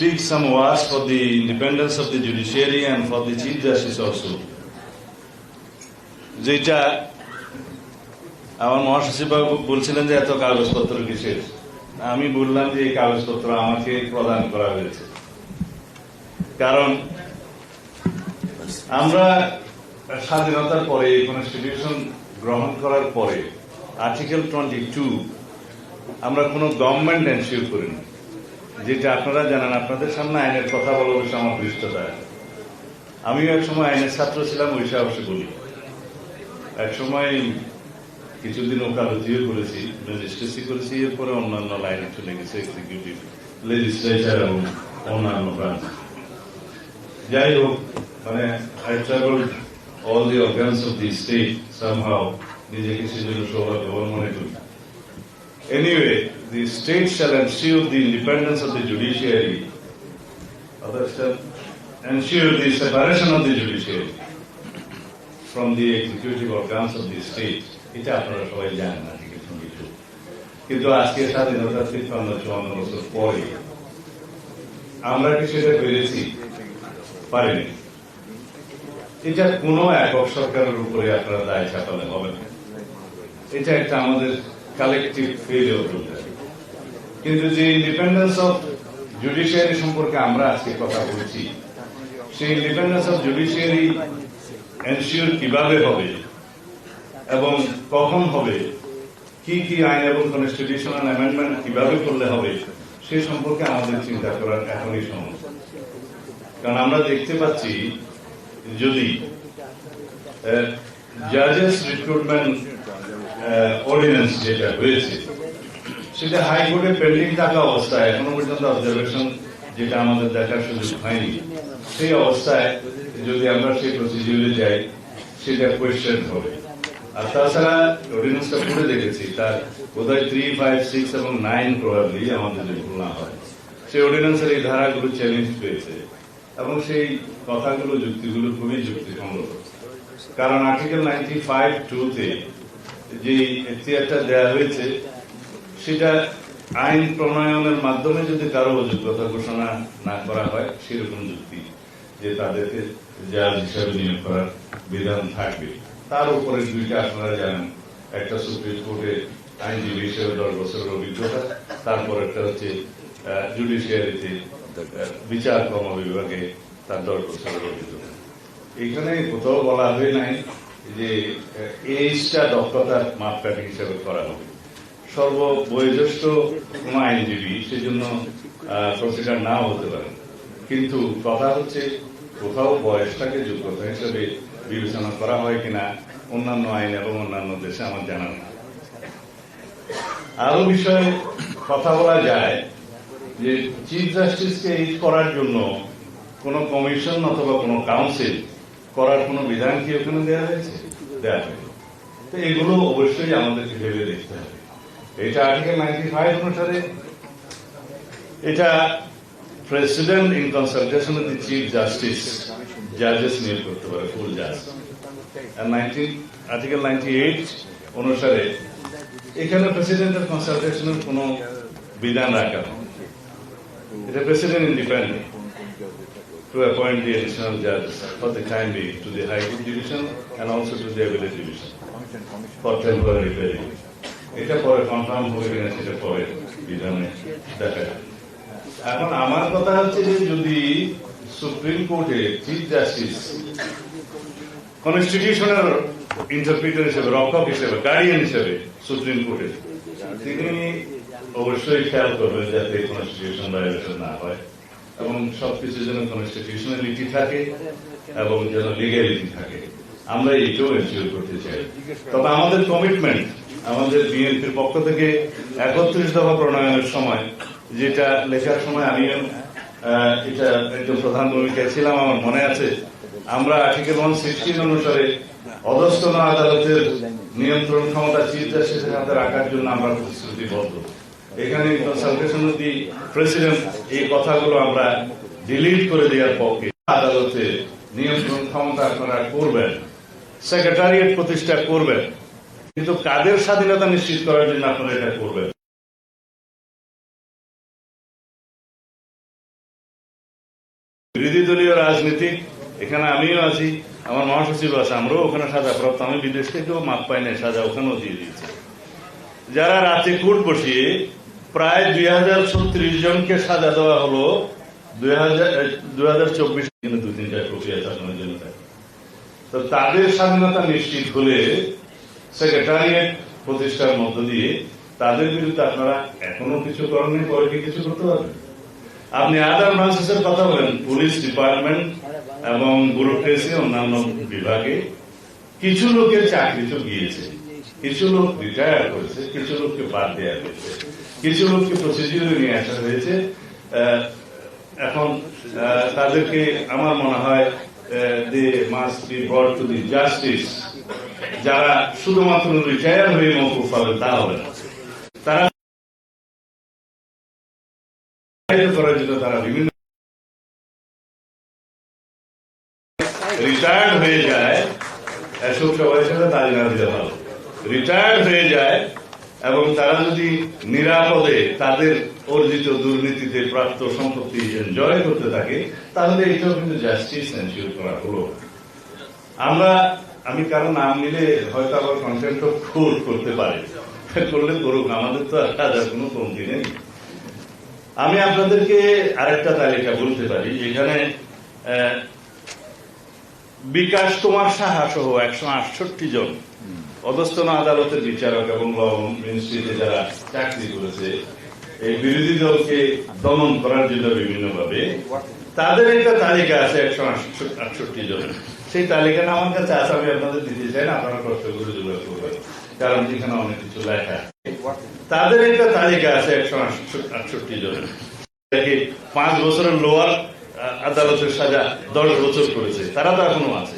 speak some words for the independence of the judiciary and for the Chief Justice also. যেটা আমার মহাসচিব বলছিলেন যে এত কাগজপত্র কিসের? আমি বললাম যে এই কাগজপত্র আমাকে প্রদান করা হয়েছে। কারণ আমরা স্বাধীনতার পরে কনস্টিটিউশন গ্রহণ করার পরে আর্টিকেল টোয়েন্টি টু আমরা কোনো গভর্নমেন্ট এনশিওর করিনি। যেটা আপনারা জানেন, আপনাদের সামনে আইনের কথা বলা অবশ্য আমার পৃষ্ঠতা আমিও এক সময় আইনের ছাত্র ছিলাম, ওই সাহসে বলি। এক সময় কিছুদিন ওকালতিও করেছি রেজিস্ট্রেসি করেছি, এরপরে অন্যান্য লাইনে চলে গেছে এক্সিকিউটিভ লেজিসলেচার এবং অন্যান্য ব্রাঞ্চ যাই হোক মানে I travel all the organs of the state somehow নিজেকে সেজন্য সৌভাগ্যবান মনে করি। Anyway, the state shall ensure the independence of the judiciary. Others shall ensure the separation of the judiciary from the executive organs of the state. এটা আপনারা সবাই জানেন না ঠিক আছে কিছু কিন্তু আজকে স্বাধীনতা তিপ্পান্ন চুয়ান্ন বছর পরে আমরা কি সেটা পেরেছি পারিনি এটা কোনো একক সরকারের উপরে আপনারা দায় চাপালে হবে না এটা একটা আমাদের কালেকটিভ ফেলিওর কিন্তু যে ইন্ডিপেন্ডেন্স অফ জুডিশিয়ারি সম্পর্কে আমরা আজকে কথা বলছি, সেই ইন্ডিপেন্ডেন্স অফ জুডিশিয়ারি এনশিওর কীভাবে হবে এবং কখন হবে, কি কি আইন এবং কনস্টিটিউশনাল অ্যামেন্ডমেন্ট কীভাবে করলে হবে, সে সম্পর্কে আমাদের চিন্তা করার এখনই সময়। কারণ আমরা দেখতে পাচ্ছি যদি জাজেস রিক্রুটমেন্ট অর্ডিন্যান্স যেটা হয়েছে, সেটা হাইকোর্টে পেন্ডিং থাকা অবস্থায়, এখনও পর্যন্ত অবজারভেশন যেটা আমাদের দেখার সুযোগ হয়নি, সেই অবস্থায় যদি আমরা সেই প্রসিডিউরে যাই, সেটা কোয়েশ্চেন হবে। আর তাছাড়া অর্ডিন্যান্সটা পড়ে দেখেছি, তার বোধহয় থ্রি ফাইভ সিক্স এবং নাইন প্রবাবলি আমাদের যদি হয়। সেই অর্ডিন্যান্সের এই ধারাগুলো চ্যালেঞ্জ পেয়েছে এবং সেই কথাগুলো, যুক্তিগুলো খুবই যুক্তিসঙ্গত কারণ আর্টিকেল নাইনটি ফাইভ টুতে যে এখতিয়ারটা দেওয়া হয়েছে, সেটা আইন প্রণয়নের মাধ্যমে যদি কারও অযোগ্যতা ঘোষণা না করা হয়, সেরকম যুক্তি যে তাদেরকে জাজ হিসাবে নিয়োগ করার বিধান থাকবে। তার উপরে দুইটা আপনারা জানেন, একটা সুপ্রিম কোর্টের আইনজীবী হিসেবে দশ বছরের অভিজ্ঞতা, তারপর একটা হচ্ছে জুডিশিয়ারিতে বিচার কর্ম বিভাগে তার বছরের অভিজ্ঞতা এখানে কোথাও বলা হয় নাই যে এইজটা দক্ষতার মাপকাঠি হিসেবে করা হবে। সর্ববয়োজ্যেষ্ঠ কোন আইনজীবী সেজন্য প্রসিডার নাও হতে পারে। কিন্তু কথা হচ্ছে, কোথাও বয়সটাকে যোগ্যতা হিসেবে বিবেচনা করা হয় কিনা, অন্যান্য আইন এবং অন্যান্য দেশে আমার জানা নেই। আরও বিষয়ে কথা বলা যায় যে চিফ জাস্টিসকে এইড করার জন্য কোন কমিশন অথবা কোন কাউন্সিল করার কোন বিধান কি ওখানে দেওয়া হয়েছে? দেওয়া হয়নি। তো এগুলো অবশ্যই আমাদেরকে ভেবে দেখতে হবে। এটা আর্টিকেল নাইনটি ফাইভ অনুসারে। এটা president in consultation of the chief justice জাজেস নিয়োগ করতে পারে ফুল জাজ আর্টিকেল নাইনটি এইট অনুসারে এখানে প্রেসিডেন্টের কনসালটেশনের কোন বিধান রাখা নেই। এটা president independent to appoint the additional judges for the time being to the High Court Division and also to the Appellate Division for temporary period. এটা পরে কনফার্ম হবে কিনা সেটা পরে বিধানে দেখা এখন আমার কথা হচ্ছে যে যদি সুপ্রিম কোর্টে চিফ জাস্টিস কনস্টিটিউশনের ইন্টারপ্রিটার হিসেবে রক্ষক হিসেবে গার্ডিয়ান হিসেবে সুপ্রিম কোর্টের তিনি অবশ্যই খেয়াল করবেন যাতে কনস্টিটিউশন ভায়োলেশন না হয়। এবং সবকিছু যেন কনস্টিটিউশনালিটি থাকে এবং যেন লিগ্যালিটি থাকে। আমরা এইটাও এনশিওর করতে চাই। তবে আমাদের কমিটমেন্ট আমাদের বিএনপির পক্ষ থেকে একত্রিশ দফা প্রণয়নের সময়, যেটা লেখার সময় আমি এটা একজন প্রধান ভূমিকায় ছিলাম, আমার মনে আছে, আমরা আর্টিকেল ওয়ান সিক্সটিন অনুসারে অধস্তন আদালতের নিয়ন্ত্রণ ক্ষমতা চিন্তা জাস্টিসের হাতে রাখার জন্য আমরা প্রতিশ্রুতিবদ্ধ এখানে কনসালটেশন দি প্রেসিডেন্ট এই কথাগুলো আমরা ডিলিট করে দেওয়ার পক্ষে আদালতে নিয়ন্ত্রণ ক্ষমতা আপনারা করবেন সেক্রেটারিয়েট প্রতিষ্ঠা করবেন, কিন্তু কাদের স্বাধীনতা নিশ্চিত করার জন্য আপনারা এটা করবেন? বিরোধী দলীয় রাজনীতি এখানে আমিও আছি, আমার মহাসচিব আছে, আমরাও ওখানে সাজাপ্রাপ্ত আমি বিদেশ থেকেও মাপ পাই নাই, সাজা ওখানেও দিয়ে দিয়েছি। যারা রাতে কোর্ট বসিয়ে প্রায় দুই হাজার ছত্রিশ জনকে সাজা দেওয়া হলো। দুই হাজার দুই চব্বিশ কিন্তু দু তিনটা প্রক্রিয়া চালানোর জন্য। তো তাদের স্বাধীনতা নিশ্চিত হলে সেক্রেটারিয়েট প্রতিষ্ঠার মধ্য দিয়ে তাদের বিরুদ্ধে আপনারা এখনও কিছু করেননি পরে কি কিছু করতে পারবেন? আপনি আদার ব্রাঞ্চেসের কথা বলেন, পুলিশ ডিপার্টমেন্ট এবং ব্যুরোক্রেসি, অন্যান্য বিভাগে। কিছু লোকের চাকরি তো গিয়েছে, কিছু লোক রিটায়ার করেছে, কিছু লোককে বাদ দেওয়া হয়েছে। কিছু লোককে প্রসিডিউরে নিয়ে আসা হয়েছে। এখন তাদেরকে আমার মনে হয় they must be broad to the justice যারা শুধুমাত্র রিটায়ার হয়ে মৌকুফ পাবেন, তা হবে তারা করার জন্য তারা বিভিন্ন রিটায়ার্ড হয়ে যায় এসব সবাই সাথে না দিতে ভালো। রিটায়ার্ড হয়ে যায় এবং তারা যদি নিরাপদে তাদের অর্জিত দুর্নীতিতে প্রাপ্ত সম্পত্তি এনজয় করতে থাকে, তাহলে এটাও কিন্তু জাস্টিস এনশিওর করা হলো। আমরা, আমি কারও নাম নিলে হয়তো আবার কন্টেন্ট কোর্ট করতে পারে। করলে করুক, আমাদের তো আর কোনো কমতি নেই। আমি আপনাদেরকে আরেকটা তালিকা বলতে পারি, যেখানে বিকাশ কুমার সাহা সহ একশো আটষট্টি জন অধস্তন আদালতের বিচারক এবং ল মিনিস্ট্রিতে যারা চাকরি করেছে এই বিরোধী দলকে দমন করার জন্য বিভিন্নভাবে তাদের একটা তালিকা আছে একশো আটষট্টি জন। সেই তালিকাটা আমার কাছে আছে আমি আপনাদের দিতে চাই না আপনারা কষ্ট করে যোগাযোগ করবেন কারণ এখানে অনেক কিছু লেখা তাদের একটা তালিকা আছে একশো আটষট্টি জন। পাঁচ বছরের লোয়ার আদালতের সাজা দশ বছর করেছে। তারা তো এখনও আছে।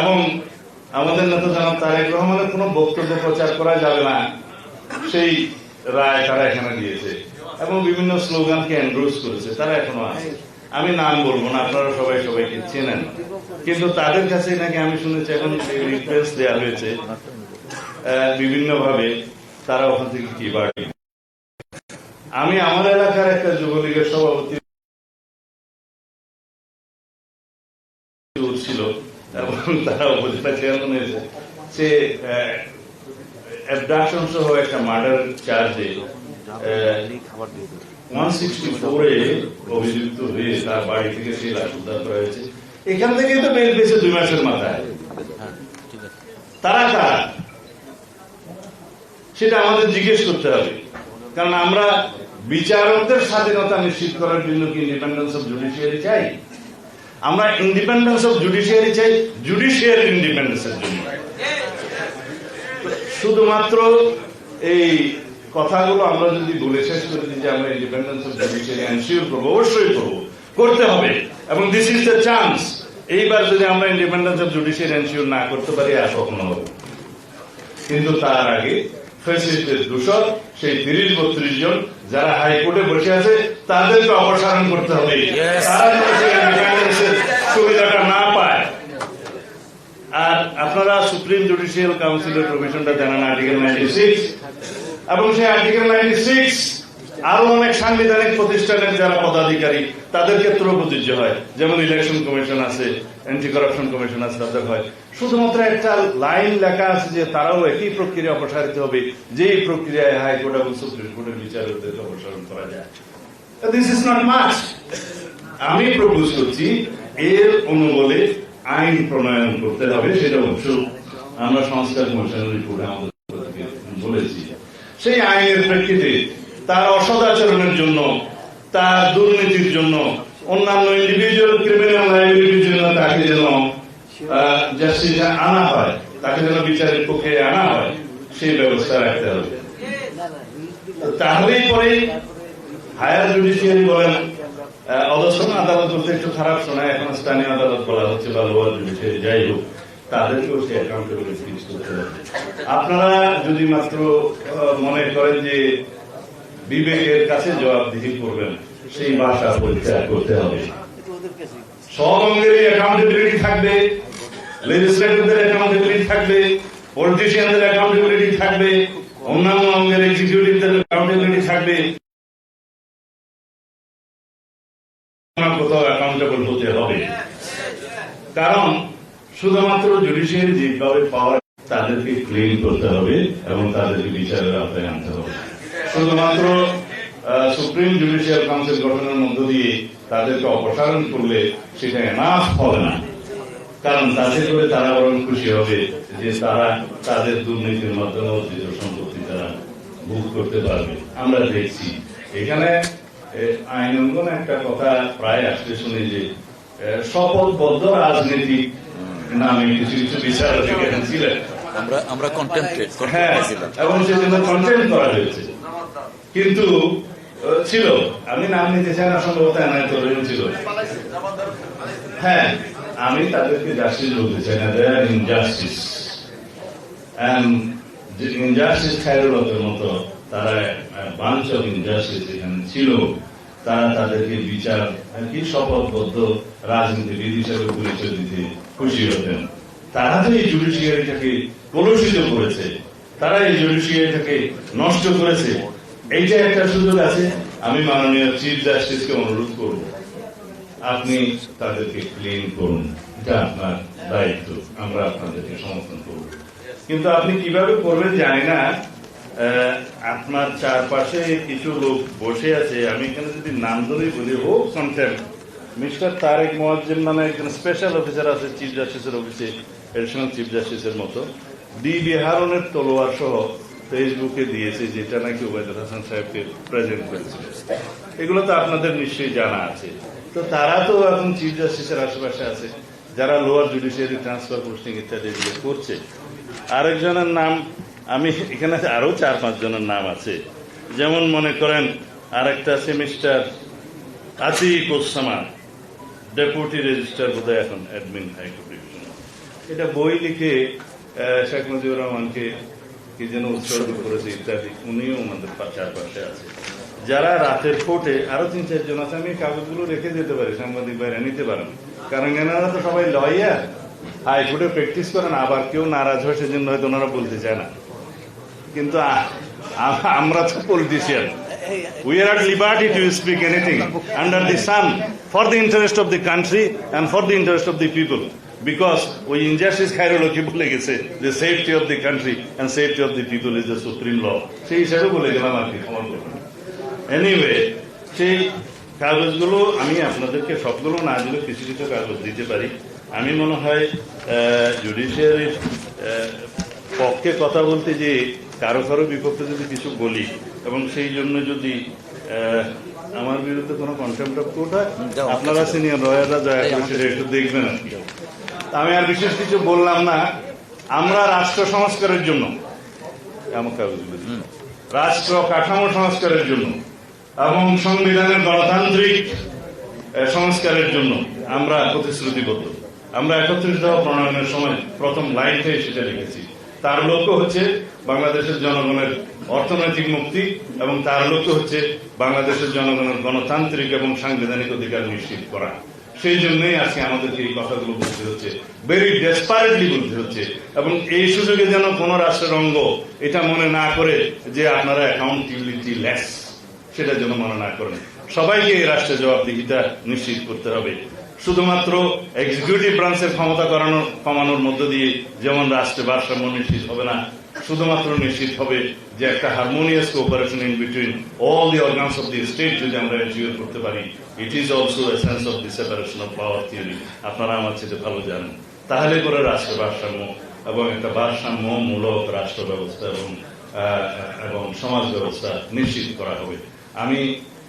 এবং আমাদের নেতা জানাব তারেক রহমানের কোন বক্তব্য প্রচার করা যাবে না। সেই রায় তারা এখানে দিয়েছে এবং বিভিন্ন স্লোগানকে এন্ড্রোজ করেছে, তারা এখনও আছে। আমি নাম বলব না, আপনারা সবাই সবাইকে চেনেন। কিন্তু তাদের কাছে নাকি আমি শুনেছি, এখন রিকোয়েস্ট দেওয়া হয়েছে বিভিন্ন ভাবে তারা ওখান থেকে কি বাড়ি? আমি আমার এলাকার একটা যুবলীগের সভাপতি তারা উপজেলা হয়েছে সে অ্যাবডাকশন সহ একটা মার্ডার চার্জে ওয়ান সিক্সটি ফোরে অভিযুক্ত হয়ে তার বাড়ি থেকে সেই লাশ উদ্ধার করা হয়েছে। এখান থেকেই তো বের পেয়েছে দুই মাসের মাথায়। তারা কারা? সেটা আমাদের জিজ্ঞেস করতে হবে। কারণ আমরা বিচারকদের স্বাধীনতা নিশ্চিত করার জন্য কি ইন্ডিপেন্ডেন্স অফ জুডিশিয়ারি চাই? আমরা ইন্ডিপেন্ডেন্স অফ জুডিশিয়ারি চাই জুডিশিয়ারি ইন্ডিপেন্ডেন্সের জন্য। শুধুমাত্র এই কথাগুলো আমরা যদি বলে শেষ করে দিই যে আমরা ইন্ডিপেন্ডেন্স অফ জুডিশিয়ারি এনশিওর করব অবশ্যই করব। করতে হবে। এবং দিস ইজ দ্য চান্স এইবার যদি আমরা ইন্ডিপেন্ডেন্স অফ জুডিশিয়ারি এনশিওর না করতে পারি আর কখনো হবে কিন্তু তার আগে ফেসিলিটির দূষণ সেই তিরিশ বত্রিশ জন যারা হাইকোর্টে বসে আছে তাদেরকে অপসারণ করতে হবে। তারা সুবিধাটা না পায়। আর আপনারা সুপ্রিম জুডিশিয়াল কাউন্সিলের প্রভিশনটা জানান আর্টিকেল নাইনটি সিক্স এবং সেই আর্টিকেল নাইনটি সিক্স আরও অনেক সাংবিধানিক প্রতিষ্ঠানের যারা পদাধিকারী, তাদের ক্ষেত্রেও প্রযোজ্য হয়। যেমন ইলেকশন কমিশন আছে অ্যান্টি করাপশন কমিশন আছে, তাদের হয়। শুধুমাত্র একটা লাইন লেখা আছে যে তারাও একই প্রক্রিয়া অপসারিত হবে, যেই প্রক্রিয়ায় হাইকোর্ট এবং সুপ্রিম কোর্টের বিচারকদেরকে অপসারণ করা যায়। দিস ইজ নট মাচ আমি প্রপোজ করছি এর অনুবলে আইন প্রণয়ন করতে হবে, সেটা অবশ্য আমরা সংস্কার কমিশনের রিপোর্টে আমাদের বলেছি। সেই আইনের প্রেক্ষিতে তার অসদাচরণের জন্য, তার দুর্নীতির জন্য, অন্যান্য ইন্ডিভিজুয়াল ক্রিমিনাল লাইবিলিটির জন্য তাকে যেন আনা হয়, তাকে যেন বিচারের পক্ষে আনা হয়, সেই ব্যবস্থা রাখতে হবে। তাহলেই পরে হায়ার জুডিশিয়ারি বলেন আহ, আদালত বলতে একটু খারাপ শোনায় এখন স্থানীয় আদালত বলা হচ্ছে বা লোয়ার জুডিশিয়ারি যাই হোক তাদেরকেও সে অ্যাকাউন্টেবিলিটি ফিক্স করতে হবে। আপনারা যদি মাত্র মনে করেন যে বিবেকের কাছে জবাবদিহি করবেন সেই ভাষা পরিত্যাগ করতে হবে। সব অ্যাকাউন্টেবিলিটি থাকবে লেজিসলেটিভদের অ্যাকাউন্টেবিলিটি থাকবে পলিটিশিয়ানদের অ্যাকাউন্টেবিলিটি থাকবে অন্যান্য অঙ্গের এক্সিকিউটিভদের অ্যাকাউন্টেবিলিটি থাকবে কোথাও অ্যাকাউন্টেবল হতে হবে কারণ শুধুমাত্র জুডিশিয়ারি যেভাবে পাওয়ার তাদেরকে ক্লেম করতে হবে এবং তাদেরকে বিচারের আওতায় আনতে হবে। শুধুমাত্র সুপ্রিম জুডিশিয়াল কাউন্সিল গঠনের মধ্য দিয়ে তাদেরকে অপসারণ করলে সেটা এনাফ হবে না। কারণ তাতে করে তারা বরং খুশি হবে যে তারা তাদের দুর্নীতির মাধ্যমে অর্জিত সম্পত্তি তারা ভোগ করতে পারবে। আমরা দেখছি। এখানে আইন অঙ্গন একটা কথা প্রায় আসতে শুনি যে শপথবদ্ধ রাজনীতি নামে কিছু কিছু বিচারক এখানে ছিলেন আমরা আমরা কন্টেন্টেড হ্যাঁ এবং সেজন্য কন্টেন্ট করা হয়েছে কিন্তু ছিল আমি নাম নিতে চাই না সম্ভবত এনায়ত রহিম ছিল হ্যাঁ আমি তাদেরকে জাস্টিস বলতে চাই না দেয়ার ইনজাস্টিস ইনজাস্টিস খায়রুলতের মতো তারা বাঞ্চ অফ ইনজাস্টিস এখানে ছিল তারা তাদেরকে বিচার কি শপথবদ্ধ রাজনীতিবিদ হিসেবে পরিচয় দিতে খুশি হতেন তারা তো এই জুডিশিয়ারিটাকে কলুষিত করেছে, তারা এই জুডিশিয়ারিটাকে নষ্ট করেছে, এইটা একটা সুযোগ আছে? আমি মাননীয় চিফ জাস্টিসকে অনুরোধ করব, আপনি তাদেরকে ক্লিন করুন। এটা আপনার দায়িত্ব, আমরা আপনাদেরকে সমর্থন করব। কিন্তু আপনি কীভাবে করবেন জানি না। আপনার চারপাশে কিছু লোক বসে আছে, আমি এখানে যদি নাম ধরেই বলি, হোক সামটাইম মিস্টার তারেক মোয়াজ্জেম নামে একজন স্পেশাল অফিসার আছে চিফ জাস্টিসের অফিসে এডিশনাল চিফ জাস্টিসের মতো। ডি বিহারনের তলোয়ার সহ ফেসবুকে দিয়েছে, যেটা নাকি ওবায়দুল হাসান সাহেবকে প্রেজেন্ট করেছিল এগুলো তো আপনাদের নিশ্চয়ই জানা আছে। তো তারা তো এখন চিফ জাস্টিসের আশেপাশে আছে, যারা লোয়ার জুডিশিয়ারি ট্রান্সফার পোস্টিং ইত্যাদি করছে। আরেকজনের নাম, আমি এখানে আরও চার পাঁচ জনের নাম আছে। যেমন মনে করেন, আরেকটা semester Atiq Osama deputy registrar বোধহয় এখন অ্যাডমিন হাইকোর্ট ডিভিশন এটা বই লিখে শেখ মুজিবুর রহমানকে কি যেন উৎসর্গ করেছে ইত্যাদি, উনিও আমাদের চারপাশে আছে। যারা রাতের কোর্টে আরও তিন চারজন আছে, আমি কাগজগুলো রেখে যেতে পারি, সাংবাদিক বাইরে নিতে পারেন। কারণ এনারা তো সবাই লয়ার হাইকোর্টে প্র্যাকটিস করেন, আবার কেউ নারাজ হয়, সেজন্য হয়তো ওনারা বলতে চায় না। কিন্তু আমরা তো politician We are at liberty to speak anything under the sun for the interest of the country and for the interest of the people. Because ওই injustice খাইরুল কি বলে গেছে যে safety of the country and safety of the people is the supreme law সেই হিসাবে বলে গেলাম আর কি ক্ষমা করবেন এনিওয়ে সেই কাগজগুলো আমি আপনাদেরকে সবগুলো না দিলে কিছু কিছু কাগজ দিতে পারি আমি মনে হয় জুডিশিয়ারির পক্ষে কথা বলতে যে কারও কারও বিপক্ষে যদি কিছু বলি এবং সেই জন্য যদি আমার বিরুদ্ধে কোনো কন্টেম্প অফ কোর্ট হয় আপনারা সিনিয়র লয়াররা দয়া করে সেটা একটু দেখবেন আর কি। আমি আর বিশেষ কিছু বললাম না। আমরা রাষ্ট্র সংস্কারের জন্য। রাষ্ট্র কাঠামো সংস্কারের জন্য এবং সংবিধানের গণতান্ত্রিক সংস্কারের জন্য আমরা প্রতিশ্রুতিবদ্ধ। আমরা একত্রিশ দফা প্রণয়নের সময় প্রথম লাইন থেকে সেটা লিখেছি। তার লক্ষ্য হচ্ছে বাংলাদেশের জনগণের অর্থনৈতিক মুক্তি এবং তার লক্ষ্য হচ্ছে বাংলাদেশের জনগণের গণতান্ত্রিক এবং সাংবিধানিক অধিকার নিশ্চিত করা। সেই জন্যই আজকে আমাদেরকে এই কথাগুলো বলতে হচ্ছে। ভেরি ডেসপারেটলি বলতে হচ্ছে। এবং এই সুযোগে যেন কোন রাষ্ট্রের অঙ্গ এটা মনে না করে যে আপনারা অ্যাকাউন্টেবিলিটি লেস সেটা যেন মনে না করেন। সবাইকে এই রাষ্ট্রের জবাবদিহিতা নিশ্চিত করতে হবে। শুধুমাত্র এক্সিকিউটিভ ব্রাঞ্চের ক্ষমতা করানো কমানোর মধ্য দিয়ে যেমন রাষ্ট্রে ভারসাম্য নিশ্চিত হবে না, শুধুমাত্র নিশ্চিত হবে যে একটা harmonious cooperation in between all the organs of the state যদি আমরা এনজিওর করতে পারি it is also a sense of the separation of power theory আপনারা আমার চেয়ে ভালো জানেন। তাহলে করে রাষ্ট্র ভারসাম্য এবং একটা ভারসাম্যমূলক রাষ্ট্র ব্যবস্থা এবং এবং সমাজ ব্যবস্থা নিশ্চিত করা হবে। আমি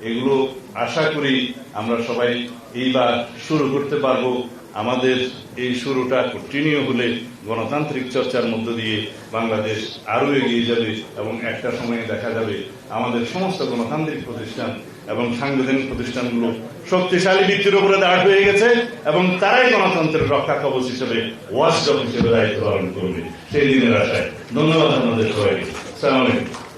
এগুলো আশা করি আমরা সবাই এইবার শুরু করতে পারব। আমাদের এই শুরুটা কন্টিনিউ হলে গণতান্ত্রিক চর্চার মধ্য দিয়ে বাংলাদেশ আরও এগিয়ে যাবে এবং একটা সময়ে দেখা যাবে আমাদের সমস্ত গণতান্ত্রিক প্রতিষ্ঠান এবং সাংবিধানিক প্রতিষ্ঠানগুলো শক্তিশালী ভিত্তির উপরে দাঁড় হয়ে গেছে এবং তারাই গণতন্ত্রের রক্ষা কবচ হিসেবে ওয়াশডগ হিসেবে দায়িত্ব পালন করবে। সেই দিনের আশায়। ধন্যবাদ আপনাদের সবাইকে। সালাম আলাইকুম।